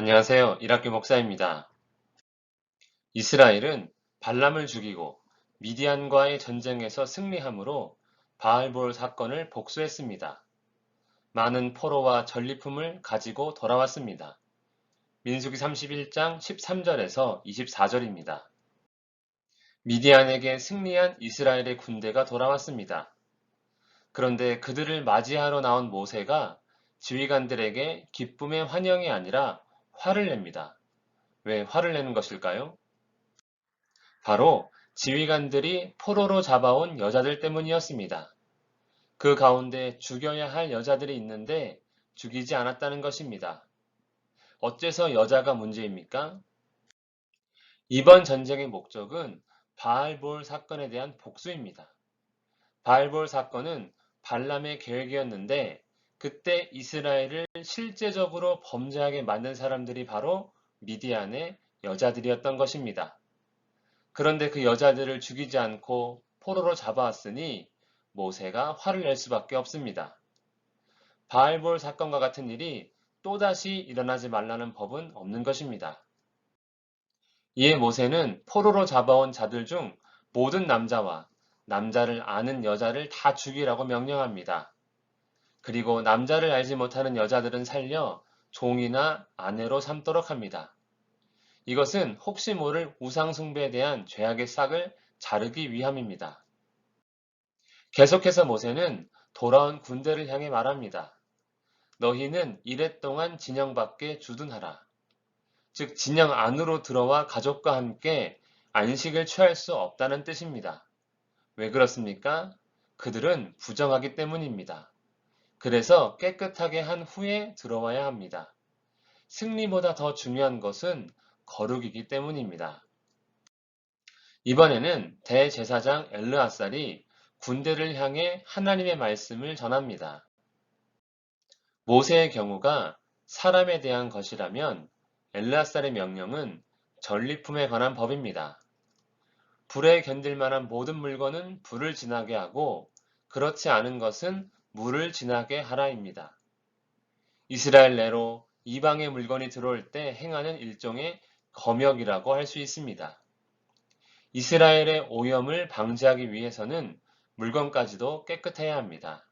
안녕하세요. 이학교 목사입니다. 이스라엘은 발람을 죽이고 미디안과의 전쟁에서 승리함으로 바알볼 사건을 복수했습니다. 많은 포로와 전리품을 가지고 돌아왔습니다. 민수기 31장 13절에서 24절입니다. 미디안에게 승리한 이스라엘의 군대가 돌아왔습니다. 그런데 그들을 맞이하러 나온 모세가 지휘관들에게 기쁨의 환영이 아니라 화를 냅니다. 왜 화를 내는 것일까요? 바로 지휘관들이 포로로 잡아온 여자들 때문이었습니다. 그 가운데 죽여야 할 여자들이 있는데 죽이지 않았다는 것입니다. 어째서 여자가 문제입니까? 이번 전쟁의 목적은 바알볼 사건에 대한 복수입니다. 바알볼 사건은 발람의 계획이었는데 그때 이스라엘을 실제적으로 범죄하게 만든 사람들이 바로 미디안의 여자들이었던 것입니다. 그런데 그 여자들을 죽이지 않고 포로로 잡아왔으니 모세가 화를 낼 수밖에 없습니다. 바알볼 사건과 같은 일이 또다시 일어나지 말라는 법은 없는 것입니다. 이에 모세는 포로로 잡아온 자들 중 모든 남자와 남자를 아는 여자를 다 죽이라고 명령합니다. 그리고 남자를 알지 못하는 여자들은 살려 종이나 아내로 삼도록 합니다. 이것은 혹시 모를 우상숭배에 대한 죄악의 싹을 자르기 위함입니다. 계속해서 모세는 돌아온 군대를 향해 말합니다. 너희는 이래 동안 진영 밖에 주둔하라. 즉, 진영 안으로 들어와 가족과 함께 안식을 취할 수 없다는 뜻입니다. 왜 그렇습니까? 그들은 부정하기 때문입니다. 그래서 깨끗하게 한 후에 들어와야 합니다. 승리보다 더 중요한 것은 거룩이기 때문입니다. 이번에는 대제사장 엘르아살이 군대를 향해 하나님의 말씀을 전합니다. 모세의 경우가 사람에 대한 것이라면 엘르아살의 명령은 전리품에 관한 법입니다. 불에 견딜 만한 모든 물건은 불을 지나게 하고 그렇지 않은 것은 물을 지나게 하라입니다. 이스라엘 내로 이방의 물건이 들어올 때 행하는 일종의 검역이라고 할 수 있습니다. 이스라엘의 오염을 방지하기 위해서는 물건까지도 깨끗해야 합니다.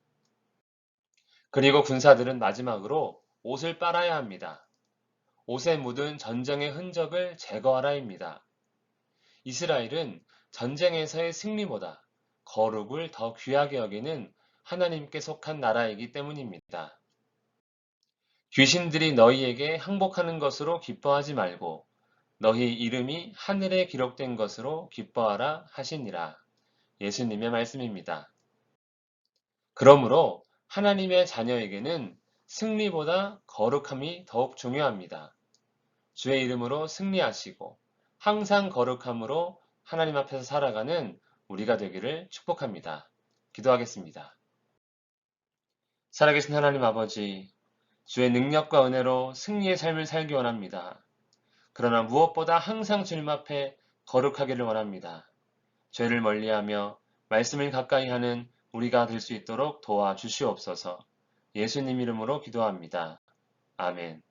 그리고 군사들은 마지막으로 옷을 빨아야 합니다. 옷에 묻은 전쟁의 흔적을 제거하라입니다. 이스라엘은 전쟁에서의 승리보다 거룩을 더 귀하게 여기는 하나님께 속한 나라이기 때문입니다. 귀신들이 너희에게 항복하는 것으로 기뻐하지 말고 너희 이름이 하늘에 기록된 것으로 기뻐하라 하시니라. 예수님의 말씀입니다. 그러므로 하나님의 자녀에게는 승리보다 거룩함이 더욱 중요합니다. 주의 이름으로 승리하시고 항상 거룩함으로 하나님 앞에서 살아가는 우리가 되기를 축복합니다. 기도하겠습니다. 살아계신 하나님 아버지, 주의 능력과 은혜로 승리의 삶을 살기 원합니다. 그러나 무엇보다 항상 주님 앞에 거룩하기를 원합니다. 죄를 멀리하며 말씀을 가까이 하는 우리가 될 수 있도록 도와주시옵소서 예수님 이름으로 기도합니다. 아멘.